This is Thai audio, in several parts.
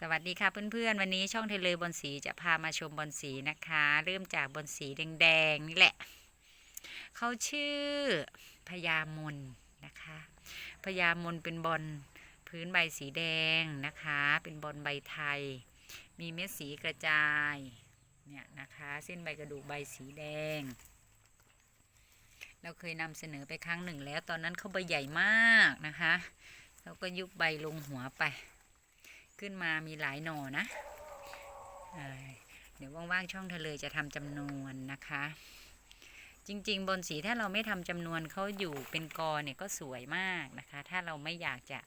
สวัสดีค่ะเพื่อนๆ วันนี้ช่องเทเลบอลสีจะพามาชมบอลสีนะคะ เริ่มจากบอลสีแดงๆนี่แหละ เขาชื่อพญามนนะคะพญามนเป็นบอลพื้นใบสีแดงนะคะ เป็นบอลใบไทย มีเม็ดสีกระจายเนี่ยนะคะเส้นใบกระดูกใบสีแดง เราเคยนำเสนอไปครั้งหนึ่งแล้ว ตอนนั้นเขาใบใหญ่มากนะคะ เราก็ยุบใบลงหัวไป ขึ้นมามีหลายหน่อนะเดี๋ยวว่างๆช่องเธอเลจะทำจำนวนนะคะ จริงๆ บนสีถ้าเราไม่ทำจำนวนเขาอยู่เป็นกอเนี่ยก็สวยมากนะคะ ถ้าเราไม่อยากจะ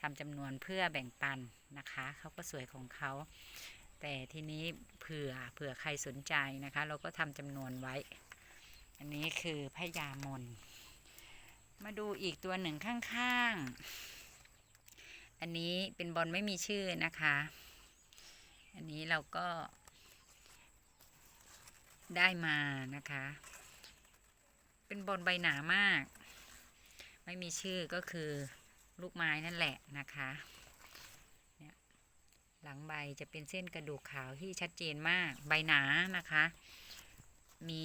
ทำจำนวนเพื่อแบ่งปันนะคะเขาก็สวยของเขาแต่ทีนี้เผื่อเผื่อใครสนใจนะคะ เราก็ทำจำนวนไว้ อันนี้คือพญามน มาดูอีกตัวหนึ่งข้างๆ อันนี้เป็นบอลไม่มีชื่อนะคะ อันนี้เราก็ได้มานะคะ เป็นบอลใบหนามาก ไม่มีชื่อก็คือลูกไม้นั่นแหละนะคะเนี่ยหลังใบจะเป็นเส้นกระดูกขาวที่ชัดเจนมาก ใบหนานะคะ มี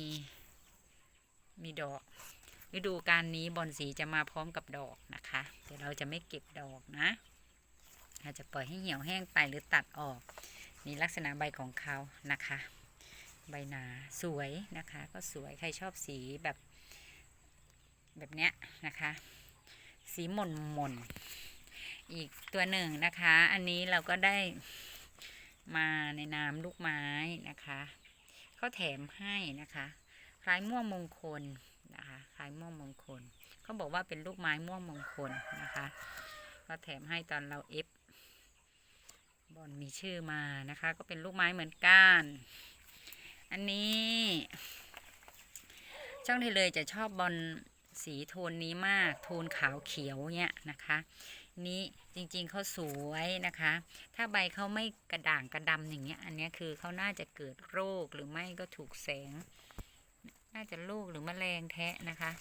มีดอก ฤดูการนี้บอลสีจะมาพร้อมกับดอกนะคะเดี๋ยวเราจะไม่เก็บดอกนะ อาจจะปล่อยให้เหี่ยวแห้งไปหรือตัดออก นี่ลักษณะใบของเขานะคะ ใบหนาสวยนะคะ ก็สวยใครชอบสีแบบแบบเนี้ยนะคะ สีหม่นหม่นอีกตัวหนึ่งนะคะ อันนี้เราก็ได้มาในนามลูกไม้นะคะเขาแถมให้นะคะคล้ายม่วงมงคลนะคะคล้ายม่วงมงคลเขาบอกว่าเป็นลูกไม้ม่วงมงคลนะคะก็แถมให้ตอนเราเอฟ อลมีชื่อมานะคะ ก็เป็นลูกไม้เหมือนกัน อันนี้ ช่องเทเลยจะชอบบอลสีโทนนี้มาก โทนขาวเขียวเนี่ยนะคะนี้จริงๆเขาสวยนะคะ ถ้าใบเขาไม่กระด่างกระดำอย่างเงี้ย อันเนี้ยคือเขาน่าจะเกิดโรคหรือไม่ก็ถูกแสง น่าจะโรคหรือมแมลงแทะนะคะ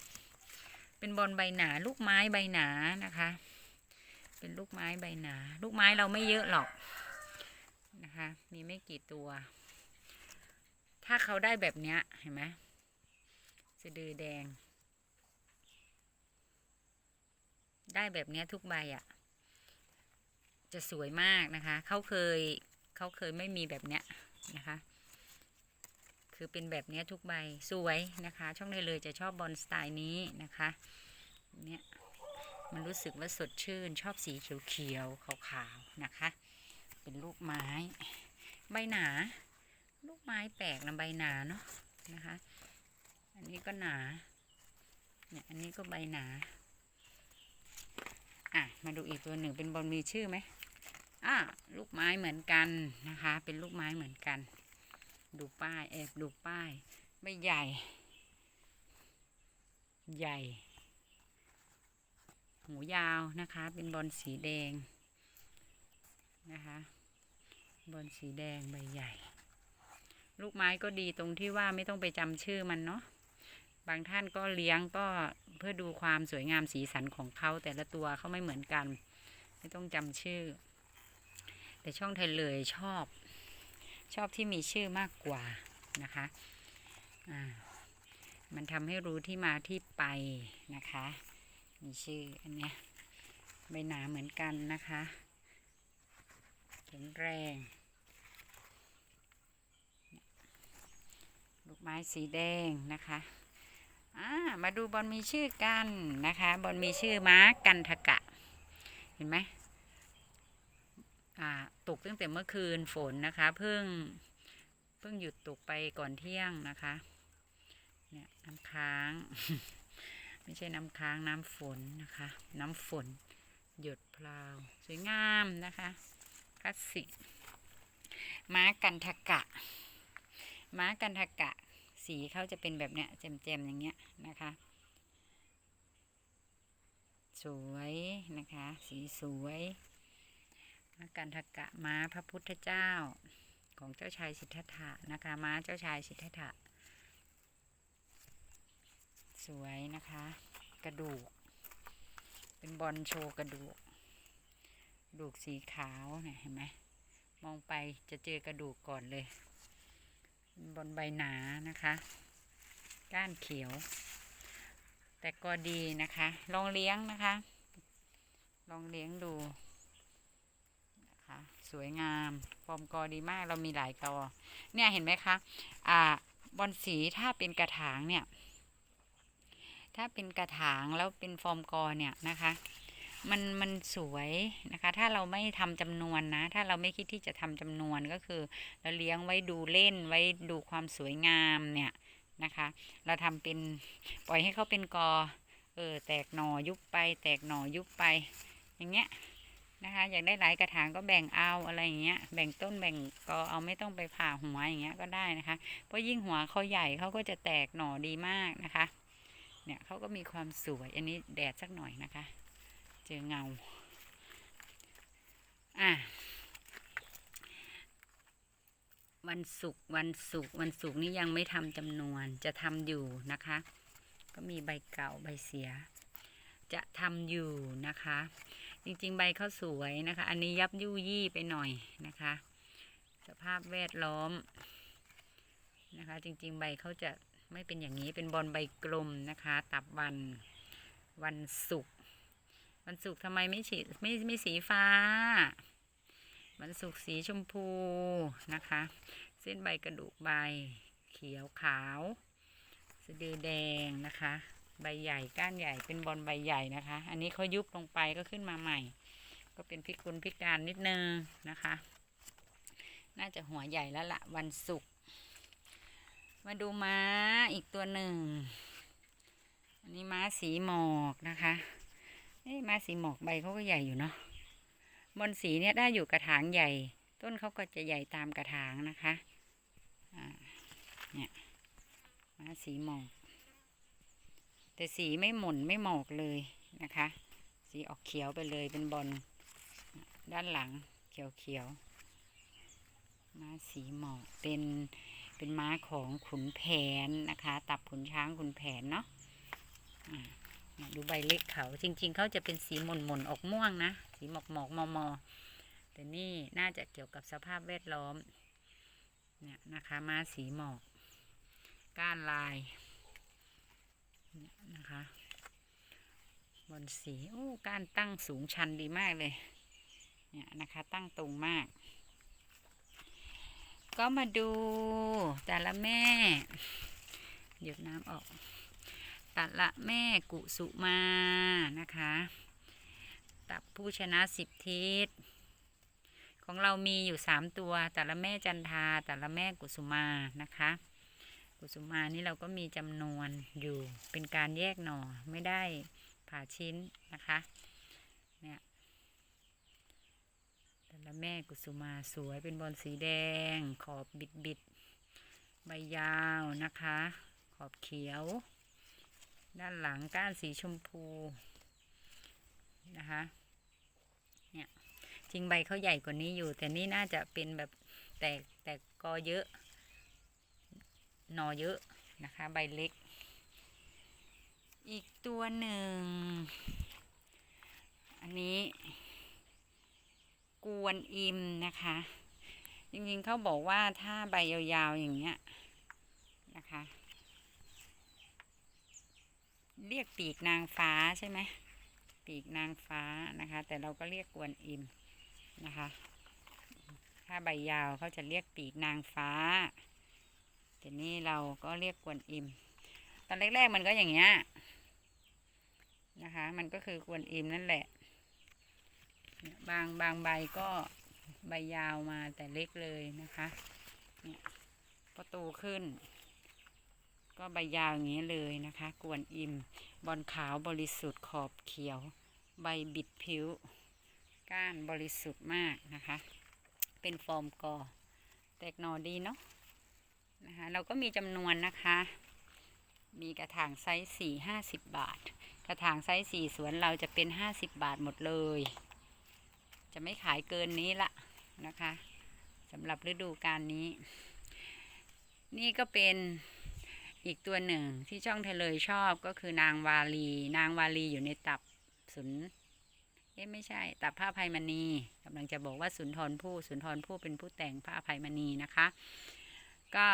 เป็นบอลใบหนาลูกไม้ใบหนานะคะ เป็นลูกไม้ใบหนา ลูกไม้เราไม่เยอะหรอก นะคะ มีไม่กี่ตัว ถ้าเขาได้แบบเนี้ยเห็นไหมสะดือแดง ได้แบบเนี้ยทุกใบอะ่ะ จะสวยมากนะคะ เขาเคยเขาเคยไม่มีแบบเนี้ยนะคะ คือเป็นแบบเนี้ยทุกใบสวยนะคะ ช่องได้เลยจะชอบบอลสไตล์นี้นะคะเนี่ยมันรู้สึกว่าสดชื่นชอบสีเขียวๆขาวๆนะคะ เป็นลูกไม้ ใบหนา ลูกไม้แปลกนะใบหนาเนาะนะคะ อันนี้ก็หนาเนี่ยอันนี้ก็ใบหนา อะ มาดูอีกตัวหนึ่งเป็นบอลมีชื่อไหมอะลูกไม้เหมือนกันนะคะ เป็นลูกไม้เหมือนกัน ดูป้ายแอบดูป้ายใบใหญ่ ใหญ่ หูยาวนะคะ เป็นบอลสีแดง นะคะบอลสีแดงใบใหญ่ ลูกไม้ก็ดีตรงที่ว่าไม่ต้องไปจำชื่อมันเนาะบางท่านก็เลี้ยงก็เพื่อดูความสวยงามสีสันของเขาแต่ละตัวเขาไม่เหมือนกัน ไม่ต้องจำชื่อ แต่ช่องไทยเลยชอบ ชอบที่มีชื่อมากกว่านะคะอ่ามันทำให้รู้ที่มาที่ไปนะคะ มีชื่ออันเนี้ยใบหนาเหมือนกันนะคะ ข็งแรง ลูกไม้สีแดงนะคะอ่ามาดูบอลมีชื่อกันนะคะ บอลมีชื่อม้ากันทกะ เห็นไหมตกตั้งแต่เมื่อคืนฝนนะคะ เพิ่งเพิ่งหยุดตกไปก่อนเที่ยงนะคะ เนี่ยน้ำค้าง ไม่ใช่น้ำค้างน้ำฝนนะคะ น้ำฝน หยดพลาว สวยงามนะคะ คลาสสิม้ากันทกะ ม้ากันทกะ สีเขาจะเป็นแบบเนี้ยแจ่มๆอย่างเงี้ยนะคะ สวยนะคะ สีสวยม้ากันทกะม้าพระพุทธเจ้าของเจ้าชายสิทธัตถะนะคะม้าเจ้าชายสิทธัตถะสวยนะคะ กระดูก เป็นบอลโชว์กระดูก ดูกสีขาวเนี่ยเห็นไหมมองไปจะเจอกระดูกก่อนเลย บนใบหนานะคะ ก้านเขียว แต่ก็ดีนะคะ ลองเลี้ยงนะคะ ลองเลี้ยงดูนะคะสวยงามฟอร์มกอดีมากเรามีหลายกอเนี่ยเห็นไหมคะอ่าบอลสีถ้าเป็นกระถางเนี่ย ถ้าเป็นกระถางแล้วเป็นฟอร์มกอเนี่ยนะคะ มันมันสวยนะคะ ถ้าเราไม่ทำจำนวนนะ ถ้าเราไม่คิดที่จะทำจำนวนก็คือ เราเลี้ยงไว้ดูเล่นไว้ดูความสวยงามเนี่ยนะคะ เราทำเป็นปล่อยให้เขาเป็นกอเออแตกหน่อยุบไป แตกหน่อยุบไป อย่างเงี้ยนะคะอยากได้หลายกระถางก็แบ่งเอาอะไรอย่างเงี้ยแบ่งต้นแบ่งกอเอาไม่ต้องไปผ่าหัวอย่างเงี้ยก็ได้นะคะเพราะยิ่งหัวเขาใหญ่เขาก็จะแตกหน่อดีมากนะคะ เนี่ยเขาก็มีความสวยอันนี้แดดสักหน่อยนะคะ จอเงา อะ วันศุกร์วันศุกร์วันศุกร์นี้ยังไม่ทำจำนวนจะทำอยู่นะคะ ก็มีใบเก่าใบเสีย จะทำอยู่นะคะ จริงๆ ใบเขาสวยนะคะ อันนี้ยับยุยี่ไปหน่อยนะคะ สภาพแวดล้อมนะคะ จริง ๆ ใบเขาจะไม่เป็นอย่างนี้เป็นบอลใบกลมนะคะ ตับวันวันศุกร์ วันศุกร์ทำไมไม่ฉีดไม่ไม่สีฟ้า วันศุกร์สีชมพูนะคะ เส้นใบกระดูกใบ เขียวขาวสะดือแดงนะคะ ใบใหญ่ก้านใหญ่เป็นบอลใบใหญ่นะคะ อันนี้เขายุบลงไปก็ขึ้นมาใหม่ ก็เป็นพิกลพิการนิดนึงนะคะ น่าจะหัวใหญ่แล้วละวันศุกร์มาดูม้าอีกตัวหนึ่งอันนี้ม้าสีหมอกนะคะ เอ้ม้าสีหมอกใบเขาก็ใหญ่อยู่เนาะบนสีเนี่ยได้อยู่กระถางใหญ่ ต้นเขาก็จะใหญ่ตามกระถางนะคะอ่าเนี่ยม้าสีหมอก แต่สีไม่หม่นไม่หมอกเลยนะคะ สีออกเขียวไปเลยเป็นบอลด้านหลังเขียวเขียวๆม้าสีหมอกเป็นเป็นม้าของขุนแผนนะคะ ตับขุนช้างขุนแผนเนาะ ดูใบเล็กเขาจริง ๆเขาจะเป็นสีหม่นหม่นๆออกม่วงนะ สีหมอกหมอกมอมอๆแต่นี่น่าจะเกี่ยวกับสภาพแวดล้อมเนี่ยนะคะมาสีหมอก ก้านลายเนี่ยนะคะบนสีโอ้ก้ารตั้งสูงชันดีมากเลยเนี่ยนะคะตั้งตรงมาก ก็มาดูแต่ละแม่ หยดน้ำออก แต่ละแม่กุสุมานะคะ ตับผู้ชนะสิบทิศ ของเรามีอยู่สามตัวแต่ละแม่จันทาแต่ละแม่กุสุมานะคะ กุสุมานี่เราก็มีจำนวนอยู่เป็นการแยกหน่อไม่ได้ผ่าชิ้นนะคะเนี่ยแต่ละแม่กุสุมาสวยเป็นบอลสีแดง ขอบบิดบิดๆใบยาวนะคะ ขอบเขียว ด้านหลังก้านสีชมพูนะคะเนี่ยจริงใบเขาใหญ่กว่านี้อยู่ แต่นี่น่าจะเป็นแบบแตกแตกกอเยอะนอเยอะนะคะ ใบเล็ก อีกตัวหนึ่ง อันนี้ กวนอิมนะคะ จริงๆเขาบอกว่าถ้าใบยาวๆอย่างเงี้ยนะคะ เรียกปีกนางฟ้าใช่ไหมปีกนางฟ้านะคะ แต่เราก็เรียกกวนอิมนะคะ ถ้าใบยาวเขาจะเรียกปีกนางฟ้าแต่นี่เราก็เรียกกวนอิม ตอนแรกๆมันก็อย่างเงี้ยนะคะ มันก็คือกวนอิมนั่นแหละ บางบางใบก็ใบยาวมาแต่เล็กเลยนะคะ เนี่ยพอโตขึ้น ก็ใบยาวอย่างนี้เลยนะคะ กวนอิ่ม บอลขาวบริสุทธิ์ขอบเขียว ใบบิดผิว ก้านบริสุทธิ์มากนะคะ เป็นฟอร์มกอแตกหนอดีเนาะนะคะเราก็มีจำนวนนะคะ มีกระถางไซส์สี่ห้าสิบบาท กระถางไซส์สี่สวนเราจะเป็นห้าสิบบาทหมดเลย จะไม่ขายเกินนี้ละนะคะสำหรับฤดูกาลนี้ นี่ก็เป็น อีกตัวหนึ่งที่ช่องเทเลยชอบก็คือนางวาลี นางวาลีอยู่ในตับสุนเอ๊ะไม่ใช่ ตับผ้าภัยมณีกำลังจะบอกว่าสุนทรภู่สุนทรภู่เป็นผู้แต่งพระอภัยมณีนะคะ ก็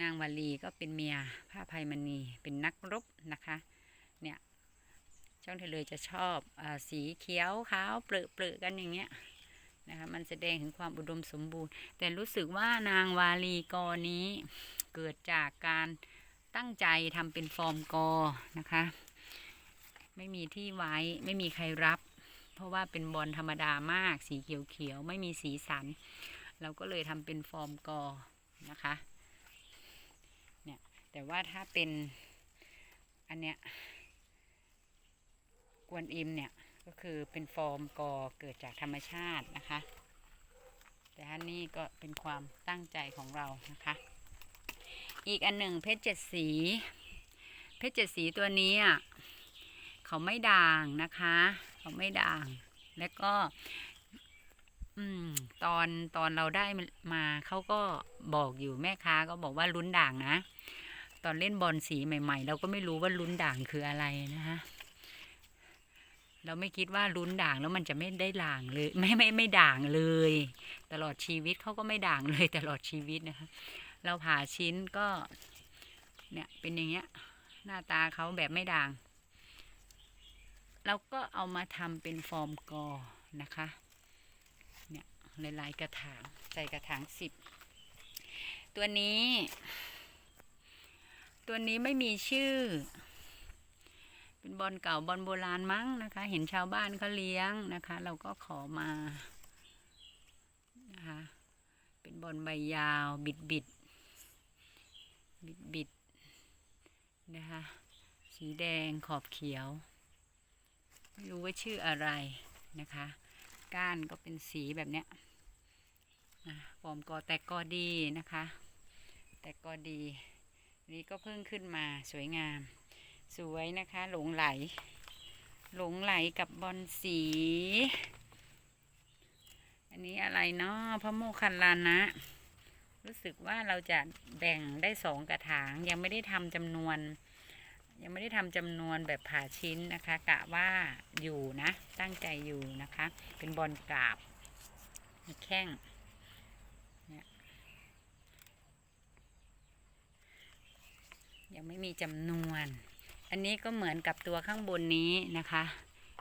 นางวาลีก็เป็นเมียพระอภัยมณีเป็นนักรบนะคะ เนี่ยช่องทะเลยจะชอบอสีเขียวขาวเปลือเปลือกันอย่างเงี้ยนะคะมันแสดงถึงความอุดมสมบูรณ์ แต่รู้สึกว่านางวาลีกอนี้ เกิดจากการตั้งใจทำเป็นฟอร์มกอนะคะ ไม่มีที่ไว้ไม่มีใครรับ เพราะว่าเป็นบอลธรรมดามาก สีเขียวๆไม่มีสีสัน เราก็เลยทำเป็นฟอร์มกอนะคะเนี่ยแต่ว่าถ้าเป็นอันเนี้ยกวนอิมเนี่ยก็คือเป็นฟอร์มกอเกิดจากธรรมชาตินะคะ แต่อันนี้ก็เป็นความตั้งใจของเรานะคะ อีกอันหนึ่งเพชรเจ็ดสี เพชรเจ็ดสีตัวนี้อะเขาไม่ด่างนะคะ เขาไม่ด่าง แล้วก็ตอนตอนเราได้มาเขาก็บอกอยู่แม่ค้าก็บอกว่าลุ้นด่างนะ ตอนเล่นบอลสีใหม่ ๆ เราก็ไม่รู้ว่าลุ้นด่างคืออะไรนะคะเราไม่คิดว่าลุ้นด่างแล้วมันจะไม่ได้ด่างเลย ไม่ไม่ไม่ด่างเลย ตลอดชีวิตเขาก็ไม่ด่างเลยตลอดชีวิตนะคะ เราผ่าชิ้นก็ เนี่ยเป็นอย่างเงี้ย หน้าตาเขาแบบไม่ด่าง เราก็เอามาทำเป็นฟอร์มกอนะคะ เนี่ยหลายๆกระถางใส่กระถางสิบตัวนี้ ตัวนี้ไม่มีชื่อ เป็นบอลเก่าบอลโบราณมั้งนะคะ เห็นชาวบ้านเขาเลี้ยงนะคะ เราก็ขอมานะคะเป็นบอลใบยาวบิดบิด บิดบิดนะคะ สีแดงขอบเขียว ไม่รู้ว่าชื่ออะไรนะคะ ก้านก็เป็นสีแบบเนี้ยอะฟอมกอแต่กอดีนะคะ แต่กอดี นี่ก็เพิ่งขึ้นมาสวยงาม สวยนะคะ หลงไหล หลงไหลกับบอลสี อันนี้อะไรเนาะพระโมคคัลลานะ รู้สึกว่าเราจะแบ่งได้สองกระถาง ยังไม่ได้ทำจำนวน ยังไม่ได้ทำจำนวนแบบผ่าชิ้นนะคะ กะว่าอยู่นะ ตั้งใจอยู่นะคะ เป็นบอลกราบแข้งยยังไม่มีจำนวน อันนี้ก็เหมือนกับตัวข้างบนนี้นะคะ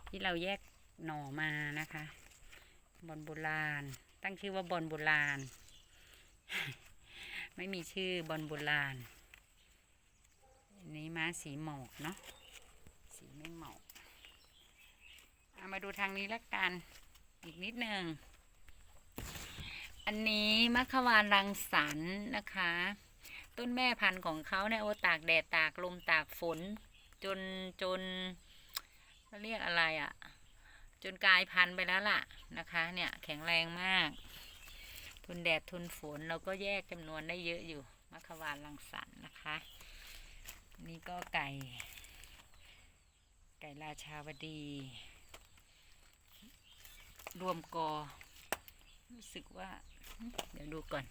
ที่เราแยกหน่อมานะคะ บอลโบราณ ตั้งชื่อว่าบอลโบราณ ไม่มีชื่อบอลโบราณอันนี้ม้าสีหมอกเนาะสีไม่หมอกเอามาดูทางนี้ละกันอีกนิดหนึ่งอันนี้มัคควานรังสรรค์นะคะ ต้นแม่พันธุ์ของเขาเนี่ยโอตากแดดตากลมตากฝน จนจนเขาเรียกอะไรอะ่ะ จนกลายพันธุ์ไปแล้วล่ะนะคะ เนี่ยแข็งแรงมาก ทนแดดทนฝนเราก็แยกจำนวนได้เยอะอยู่มัคควานรังสรรค์นะคะ นี่ก็ไก่ ไก่ราชาวดี รวมกอ รู้สึกว่า เดี๋ยวดูก่อน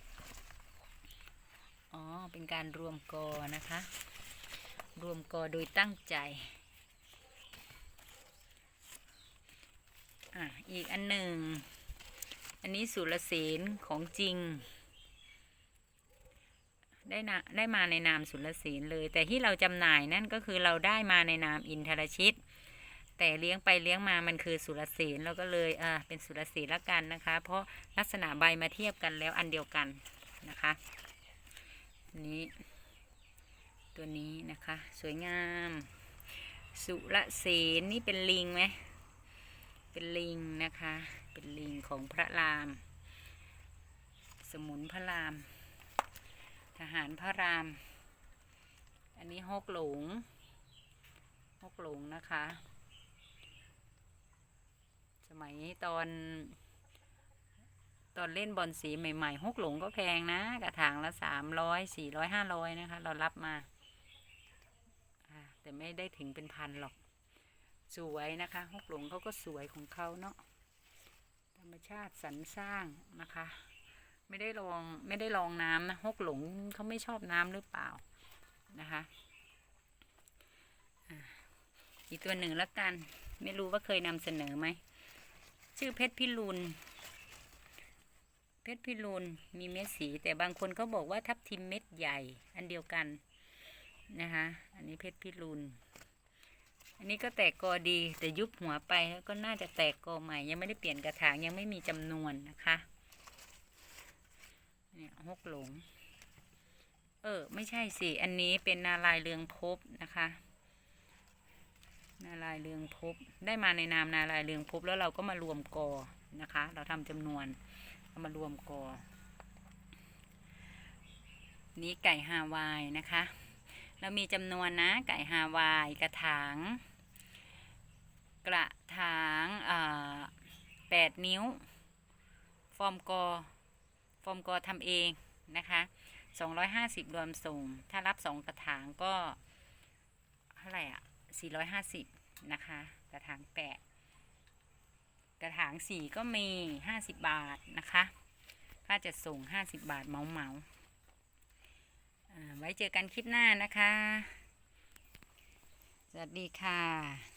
อ๋อ เป็นการรวมกอนะคะ รวมกอโดยตั้งใจอะอีกอันหนึ่ง อันนี้สุรเสนของจริง ได้นะได้มาในนามสุรเสนเลย แต่ที่เราจำหน่ายนั่นก็คือเราได้มาในนามอินทรชิต แต่เลี้ยงไปเลี้ยงมามันคือสุรเสนเราก็เลยอ่าเป็นสุรเสนละกันนะคะ เพราะลักษณะใบมาเทียบกันแล้วอันเดียวกันนะคะนนี้ตัวนี้นะคะ สวยงาม สุรเสนนี่เป็นลิงไหม เป็นลิงนะคะ เป็นลิงของพระราม สมุนพระราม ทหารพระราม อันนี้ฮกหลงฮกหลงนะคะ สมัยตอน ตอนเล่นบอลสีใหม่ๆฮกหลงก็แพงนะ กระถางละสามร้อยสี่ร้อยห้าร้อยนะคะ เรารับมาอ่าแต่ไม่ได้ถึงเป็นพันหรอก สวยนะคะฮกหลงเขาก็สวยของเขาเนาะธรรมชาติสรรสร้างนะคะ ไม่ได้ลองไม่ได้ลองน้ำนะฮกหลงเขาไม่ชอบน้ำหรือเปล่านะคะอีกตัวหนึ่งแล้วกัน ไม่รู้ว่าเคยนำเสนอไหม ชื่อเพชรพิรุณเพชรพิรุณมีเม็ดสี แต่บางคนก็บอกว่าทับทิมเม็ดใหญ่ อันเดียวกันนะคะ อันนี้เพชรพิรุณ อันนี้ก็แตกกอดีแต่ยุบหัวไปแล้วก็น่าจะแตกกอใหม่ ยังไม่ได้เปลี่ยนกระถางยังไม่มีจำนวนนะคะเนี่ยหกหลง เออ ไม่ใช่สิ อันนี้เป็นนาลายเรืองภพบนะคะ นาลายเรืองภพบได้มาในนามนาลายเรืองภพบแล้วเราก็มารวมกอนะคะ เราทำจำนวนเอามารวมกอนี้ไก่ฮาวายนะคะ เรามีจำนวนนะไก่ฮาวายกระถาง กระถางแปดนิ้ว ฟอร์มกอ ฟอร์มกอทำเองนะคะ 250 รวมส่ง ถ้ารับ 2 กระถางก็ เท่าไหร่อะ 450 นะคะ กระถางแปดกระถางสี่ก็มี 50 บาทนะคะถ้าจะส่ง 50 บาทเหมาเหมาไว้เจอกันคลิปหน้านะคะ สวัสดีค่ะ